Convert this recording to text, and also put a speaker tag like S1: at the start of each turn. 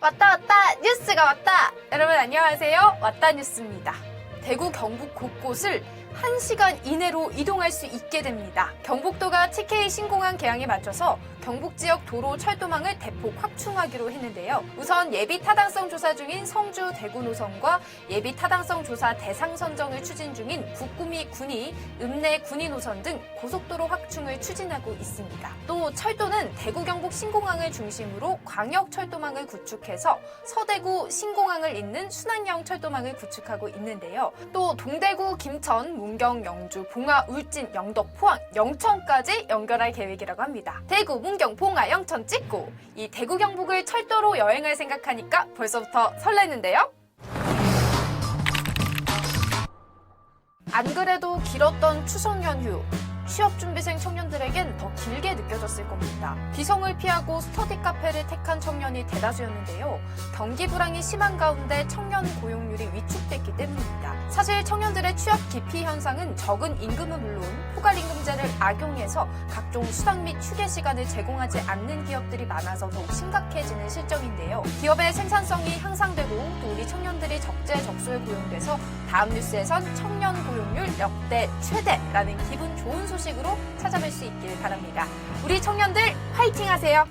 S1: 왔다 왔다 뉴스가 왔다. 여러분 안녕하세요. 왔다 뉴스입니다. 대구 경북 곳곳을 1시간 이내로 이동할 수 있게 됩니다. 경북도가 TK 신공항 개항에 맞춰서 경북 지역 도로 철도망을 대폭 확충하기로 했는데요. 우선 예비 타당성 조사 중인 성주 대구 노선과 예비 타당성 조사 대상 선정을 추진 중인 북구미 군이 읍내 군이 노선 등 고속도로 확충을 추진하고 있습니다. 또 철도는 대구 경북 신공항을 중심으로 광역 철도망을 구축해서 서대구 신공항을 잇는 순환형 철도망을 구축하고 있는데요. 또 동대구, 김천, 문경, 영주, 봉화, 울진, 영덕, 포항, 영천까지 연결할 계획이라고 합니다. 대구, 문경, 봉화, 영천 찍고 이 대구 경북을 철도로 여행할 생각하니까 벌써부터 설레는데요. 안 그래도 길었던 추석 연휴. 취업 준비생 청년들에겐 더 길게 느껴졌을 겁니다. 비성을 피하고 스터디 카페를 택한 청년이 대다수였는데요. 경기 불황이 심한 가운데 청년 고용률이 위축됐기 때문입니다. 사실 청년들의 취업 기피 현상은 적은 임금은 물론 포괄임금제를 악용해서 각종 수당 및 휴게 시간을 제공하지 않는 기업들이 많아서 더욱 심각해지는 실정인데요. 기업의 생산성이 향상되고 또 우리 청년들이 적재적소에 고용돼서 다음 뉴스에선 청년 고용률 역대 최대라는 기분 좋은 소식으로 찾아뵐 수 있길 바랍니다. 우리 청년들 화이팅 하세요!